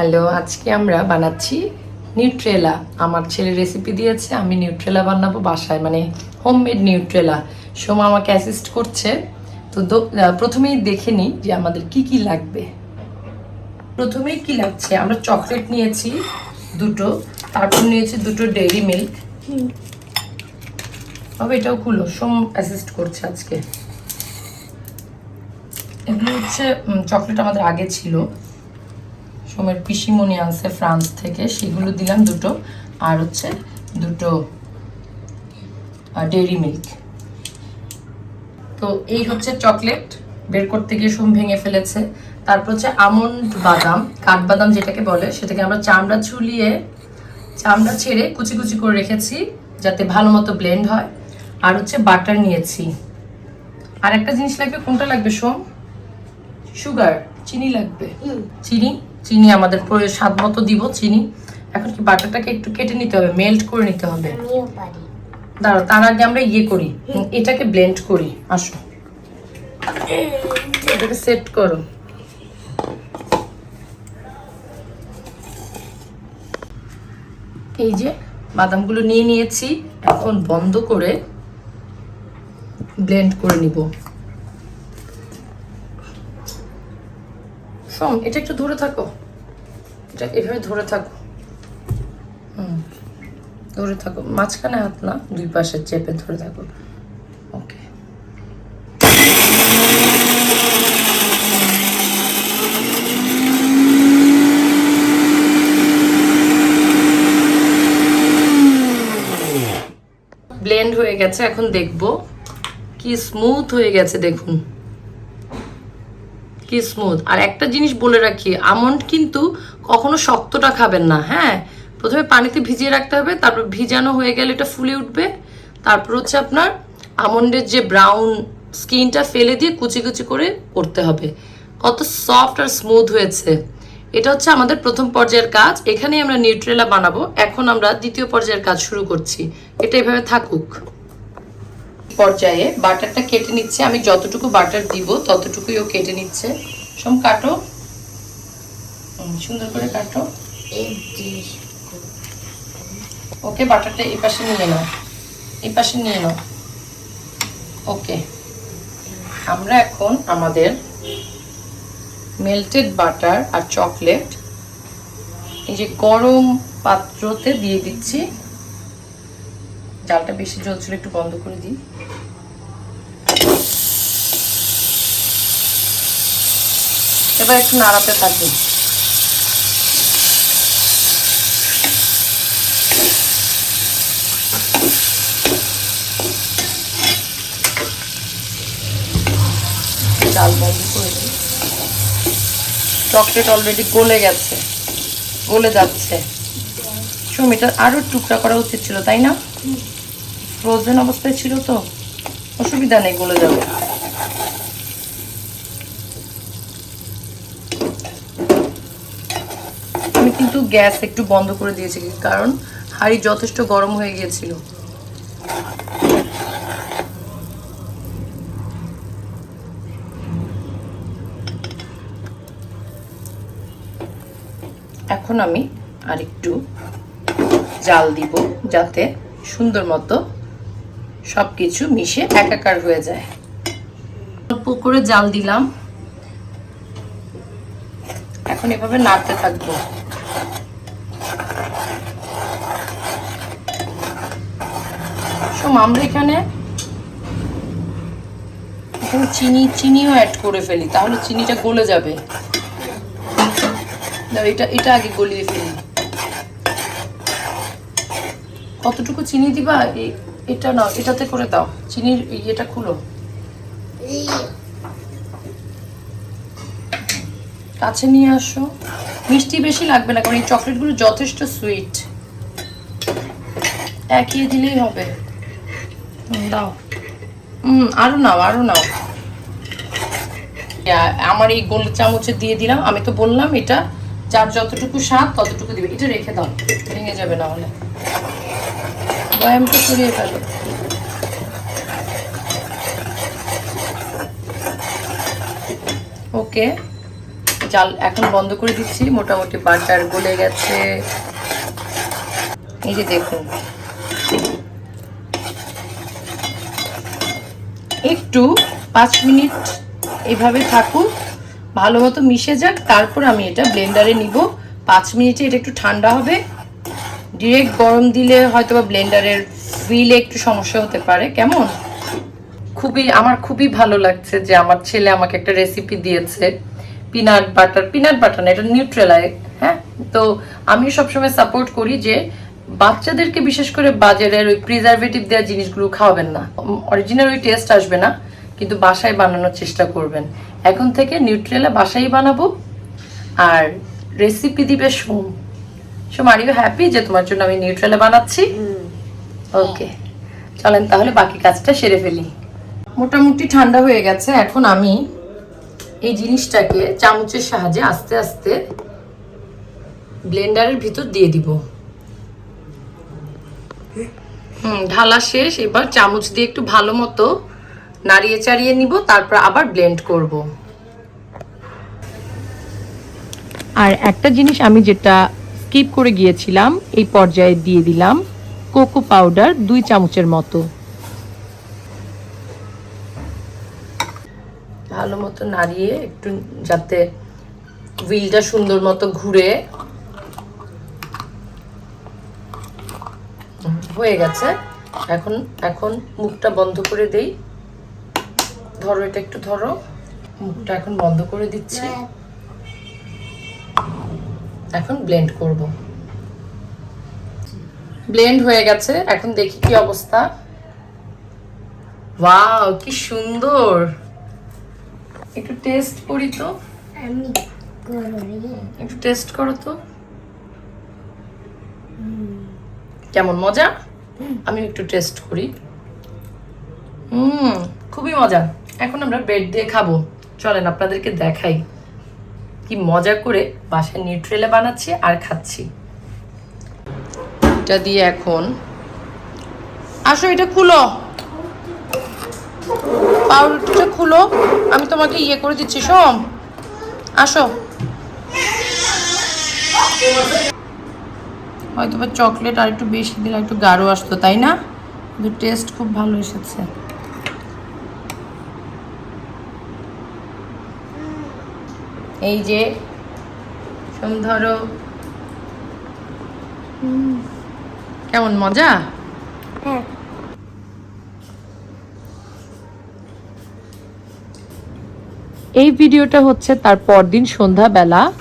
Hello, আজকে আমরা বানাচ্ছি নিউট্রেলা আমার ছেলে রেসিপি দিয়েছে, আমি নিউট্রেলা বানাবো বাসায় মানে হোমমেড নিউট্রেলা সোমা আমাকে অ্যাসিস্ট করছে। তো প্রথমেই দেখে নিই যে আমাদের কি কি লাগবে। প্রথমেই কি লাগছে? আমরা চকলেট নিয়েছি দুটো, তারপর নিয়েছি দুটো ডেইরি মিল্ক তবে এটাও খুলো, সোম অ্যাসিস্ট করছে আজকে। এগুলো হচ্ছে চকলেট আমাদের আগে ছিল। সোমের পিসিমণি আনছে ফ্রান্স থেকে সেগুলো দিলাম দুটো। আর হচ্ছে দুটো ডেইরি মিল্ক তো এই হচ্ছে চকলেট বের করতে গিয়ে সোম ভেঙে ফেলেছে। তারপর হচ্ছে আমন্ড বাদাম কাঠবাদাম যেটাকে বলে সেটাকে আমরা চামড়া ছুলিয়ে চামড়া ছেড়ে কুচি কুচি করে রেখেছি যাতে ভালো মতো ব্লেন্ড হয়। আর হচ্ছে বাটার নিয়েছি। আর একটা জিনিস লাগবে কোনটা লাগবে সোম? সুগার চিনি লাগবে। চিনি? চিনি আমাদের স্বাদ মতো দিব চিনি। এখন কি বাটারটাকে একটু কেটে নিতে হবে মেল্ট করে নিতে হবে। দাঁড়াও তার আগে আমরা ইয়ে করি এটাকে ব্লেন্ড করি আসো। এটাকে সেট করো। এই যে বাদামগুলো নিয়ে নিয়েছি এখন বন্ধ করে ব্লেন্ড করে নিব। শোন এটা একটু ধরে থাকো। এটা এভাবে ধরে থাকো। হুম, ধরে থাকো। মাঝখানে হাত না, দুই পাশে চেপে ধরে থাকো। ওকে। ব্লেন্ড হয়ে গেছে, এখন দেখব। কি স্মুথ হয়ে গেছে, দেখুন। কি স্মুথ আর একটা জিনিস বলে রাখি, আমন্ড কিন্তু কখনো শক্তটা খাবেন না হ্যাঁ? প্রথমে পানিতে ভিজিয়ে রাখতে হবে, তারপর ভিজানো হয়ে গেলে এটা ফুলে উঠবে। তারপর হচ্ছে আপনার আমন্ডের যে ব্রাউন স্কিনটা ফেলে দিয়ে কুচি কুচি করে করতে হবে। কত সফট আর স্মুথ হয়েছে। এটা হচ্ছে আমাদের প্রথম পর্যায়ের কাজ। এখানে আমরা নিউট্রেলা বানাবো। এখন আমরা দ্বিতীয় পর্যায়ের কাজ শুরু করছি। এটা এভাবে থাকুক। পর্যায়ে বাটারটা কেটে নিচ্ছে। আমি যতটুকু বাটার দিব, ততটুকুই ও কেটে নিচ্ছে। সম, কাটো। সুন্দর করে কাটো। ওকে, বাটারটা এই পাশে নিয়ে নাও। এই পাশে নিয়ে নাও। ওকে। আমরা এখন আমাদের মেল্টেড বাটার আর চকলেট এই যে গরম পাত্রতে দিয়ে দিচ্ছি। জালটা বেশি জ্বলছিল একটু বন্ধ করে দিই। এবার একটু নাড়াতে থাকি। জাল বন্ধ করে দিই। চকলেট অলরেডি গলে গেছে, গলে যাচ্ছে। শুন এটা আরও টুকরা করা উচিত ছিল, তাই না? ফ্রোজেন অবস্থায় ছিল তো, অসুবিধা নেই, গলে যাবে। আমি কিন্তু গ্যাস একটু বন্ধ করে দিয়েছি, কারণ হাঁড়ি যথেষ্ট গরম হয়ে গিয়েছিল। এখন আমি আর একটু জাল দিব, যাতে সুন্দর মতো সব কিছু মিশে একাকার হয়ে যায়। অল্প করে জাল দিলাম। এখন এভাবে নাড়তে থাকব। আমরা এখানে এখানে চিনি, চিনিও অ্যাড করে ফেলি, তাহলে চিনিটা গলে যাবে। এটা এটা আগে গলিয়ে ফেলি। কতটুকু চিনি দিবা? এটা নাও এটাতে করে দাও। চিনির ইয়েটা খুলো। কাছে নিয়ে আসো। মিষ্টি বেশি লাগবে না কারণ এই চকলেটগুলো যথেষ্ট সুইট। একিয়ে দিলেই হবে। দাও। হুম আরও নাও আরও নাও। আমার এই গোল চামচে দিয়ে দিলাম। আমি তো বললাম এটা যার যতটুকু স্বাদ ততটুকু দিবে। এটা রেখে দাও ভেঙে যাবে না হলে। বয়ামটা সরিয়ে ফেলো ওকে, জাল এখন বন্ধ করে দিচ্ছি, মোটামুটি বাটার গলে গেছে। এই যে দেখুন। একটু পাঁচ মিনিট এভাবে থাকুক ভালো মতো মিশে যাক, তারপর আমি এটা ব্লেন্ডারে নিব। পাঁচ মিনিটে এটা একটু ঠান্ডা হবে। ডিরেক্ট গরম দিলে হয়তো বা ব্লেন্ডারের হুইলে একটু সমস্যা হতে পারে। কেমন? খুবই, আমার খুবই ভালো লাগছে যে আমার ছেলে আমাকে একটা রেসিপি দিয়েছে। পিনাট বাটার পিনাট বাটার না, এটা নিউট্রেলায় হ্যাঁ? তো আমি সবসময় সাপোর্ট করি যে বাচ্চাদেরকে বিশেষ করে বাজারের ওই প্রিজারভেটিভ দেওয়া জিনিসগুলো খাওয়াবেন না। অরিজিনাল ওই টেস্ট আসবে না, কিন্তু বাসায় বানানোর চেষ্টা করবেন। এখন থেকে নিউট্রেলা বাসায় বানাবো, আর রেসিপি দিবে সোম। সোম আর ইউ হ্যাপি যে তোমার জন্য আমি নিউট্রেলা বানাচ্ছি? ওকে চলেন তাহলে বাকি কাজটা সেরে ফেলি। মোটামুটি ঠান্ডা হয়ে গেছে এখন আমি এই জিনিসটাকে চামচের সাহায্যে আস্তে আস্তে ব্লেন্ডারের ভিতর দিয়ে দিব। হুম ঢালা শেষ এবার চামচ দিয়ে একটু ভালো মতো নাড়িয়ে চাড়িয়ে নিব তারপর আবার ব্লেন্ড করব। আর একটা জিনিস আমি যেটা স্কিপ করে গিয়েছিলাম, এই পর্যায়ে দিয়ে দিলাম কোকো পাউডার দুই চামচের মতো। ভালো মতো নাড়িয়ে একটু যাতে হুইলটা সুন্দর মতো ঘুরে। হয়ে গেছে। এখন এখন মুখটা বন্ধ করে দেই। ধরো, এটা একটু ধরো। মুখটা এখন বন্ধ করে দিচ্ছি। এখন ব্লেন্ড করব। ব্লেন্ড হয়ে গেছে এখন দেখি কি অবস্থা। ওয়াও কি সুন্দর। একটু টেস্ট করি তো। একটু টেস্ট করো তো। কেমন মজা? আমি একটু টেস্ট করি। হুম খুবই মজা। এখন আমরা ব্রেড দিয়ে খাব। চলেন আপনাদেরকে দেখাই। কি মজা করে বাসায় নিউট্রেলে বানাচ্ছি আর খাচ্ছি। এটা দিয়ে এখন আসো, এটা খুলো। পাউরুটিটা খুলো। আমি তোমাকে ইয়ে করে দিচ্ছি সোম আসো। হয়তো বা চকলেট আর একটু বেশি দিলে একটু গাঢ় আসতো, তাই না? কিন্তু টেস্ট খুব ভালো এসেছে। এই যে ধরো। কেমন মজা? হ্যাঁ। এই ভিডিওটা হচ্ছে তার পরদিন সন্ধ্যাবেলা।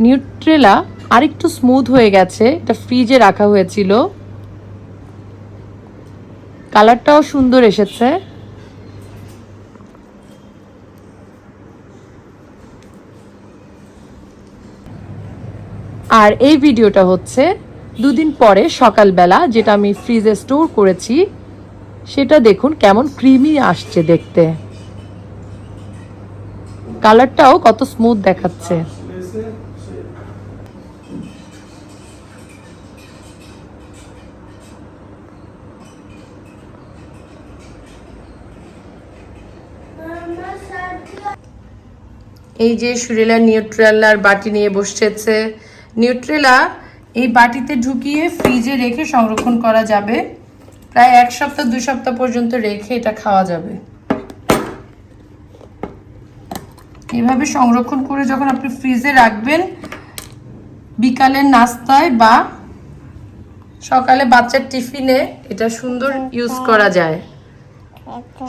নিউট্রেলা আরেকটু স্মুথ হয়ে গেছে এটা ফ্রিজে রাখা হয়েছিল। কালারটাও সুন্দর এসেছে। আর এই ভিডিওটা হচ্ছে দুদিন পরে সকালবেলা, যেটা আমি ফ্রিজে স্টোর করেছি। সেটা দেখুন কেমন ক্রিমি আসছে দেখতে। কালারটাও কত স্মুথ দেখাচ্ছে। এই যে সুরেলা নিউট্রেলার বাটি নিয়ে বসেছে। নিউট্রেলা এই বাটিতে ঢুকিয়ে ফ্রিজে রেখে সংরক্ষণ করা যাবে। প্রায় এক সপ্তাহ দুই সপ্তাহ পর্যন্ত রেখে এটা খাওয়া যাবে। এভাবে সংরক্ষণ করে যখন আপনি ফ্রিজে রাখবেন, বিকালের নাস্তায় বা সকালে বাচ্চার টিফিনে এটা সুন্দর ইউজ করা যায়।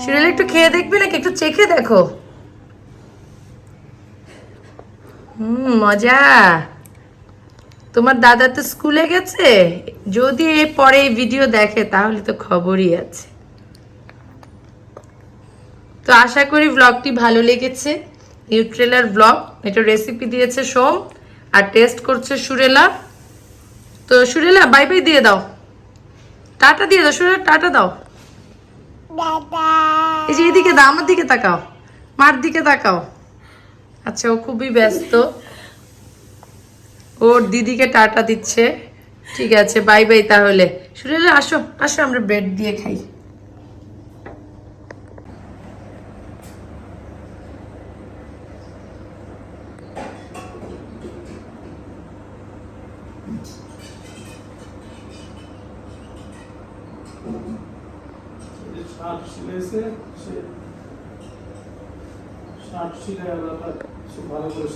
সুরেলা একটু খেয়ে দেখবে নাকি? একটু চেখে দেখো। হুম, মজা। তোমার দাদা তো স্কুলে গেছে? যদি এর পরে এই ভিডিও দেখে তাহলে তো খবরই আছে। তো আশা করি ব্লগটি ভালো লেগেছে। নিউট্রেলার ব্লগ এটা রেসিপি দিয়েছে সোম আর টেস্ট করছে সুরেলা। তো সুরেলা বাই বাই দিয়ে দাও। টাটা দিয়ে দাও সুরেলা টাটা দাও। এই যে এদিকে দাও আমার দিকে তাকাও। মার দিকে তাকাও। আচ্ছা ও খুবই ব্যস্ত। ওর দিদিকে টাটা দিচ্ছে। ঠিক আছে বাই বাই তাহলে। সুরেলে, আসো আসো, আমরা ব্রেড দিয়ে খাই। ভালো করে